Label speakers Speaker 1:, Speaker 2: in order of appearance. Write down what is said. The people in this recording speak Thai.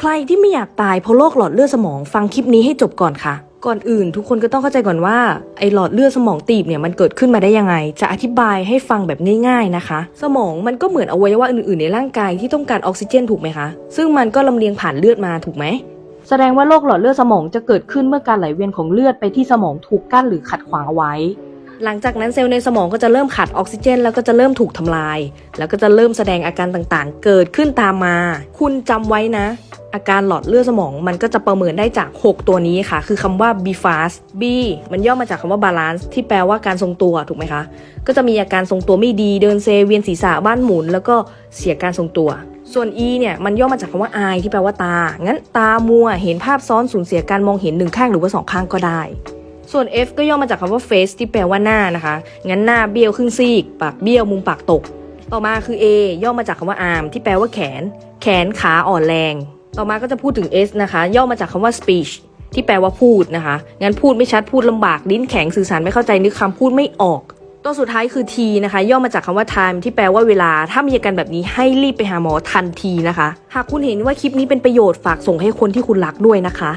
Speaker 1: ใครที่ไม่อยากตายเพราะโรคหลอดเลือดสมองฟังคลิปนี้ให้จบก่อนค่ะ ก่อนอื่น ทุกคนก็ต้องเข้าใจก่อนว่าไอหลอดเลือดสมองตีบเนี่ยมันเกิดขึ้นมาได้ยังไง จะอธิบายให้ฟังแบบง่าย ๆนะคะ สมองมันก็เหมือนอวัยวะอื่นๆในร่างกายที่ต้องการออกซิเจนถูกไหมคะ ซึ่งมันก็ลำเลียงผ่านเลือดมาถูกไหมแสดงว่าโรคหลอดเลือดสมองจะเกิดขึ้นเมื่อการไหลเวียนของเลือดไปที่สมองถูกกั้นหรือขัดขวางเอาไว้ หลังจากนั้นเซลล์ในสมองก็จะเริ่มขาดออกซิเจน แล้วก็จะเริ่มถูกทำลาย แล้วก็จะเริ่มแสดงอาการต่างๆ เกิดขึ้นตามมา คุณจำไว้นะ อาการหลอดเลือดสมองมันก็จะประเมินได้จาก 6 ตัวนี้ค่ะ คือคำว่า B fast B มันย่อมาจากคำว่า balance ที่แปลว่าการทรงตัวถูกไหมคะ ก็จะมีอาการทรงตัวไม่ดีเดินเซเวียนศีรษะบ้านหมุน แล้วก็เสียการทรงตัวส่วน E เนี่ยมันย่อมาจากคำว่า eye ที่แปลว่าตา งั้นตามัว เห็นภาพซ้อนสูญเสียการมองเห็นหนึ่งข้างหรือว่าสองข้างก็ได้ ส่วน F ก็ย่อมาจากคำว่า face ที่แปลว่าหน้านะคะ งั้นหน้าเบี้ยวครึ่งซีก ปากเบี้ยวมุมปากตก ต่อมาคือ A ย่อมาจากคำว่า arm ที่แปลว่าแขน แขนขาอ่อนแรง ต่อมาก็จะพูดถึง S นะคะ ย่อมาจากคำว่า speech ที่แปลว่าพูดนะคะ งั้นพูดไม่ชัดพูดลำบากลิ้นแข็งสื่อสารไม่เข้าใจนึกคำพูดไม่ออก ตัวสุดท้ายคือ T นะคะ ย่อมาจากคำว่า time ที่แปลว่าเวลา ถ้ามีอาการแบบนี้ให้รีบไปหาหมอทันทีนะคะ หากคุณเห็นว่าคลิปนี้เป็นประโยชน์ฝากส่งให้คนที่คุณรักด้วยนะคะ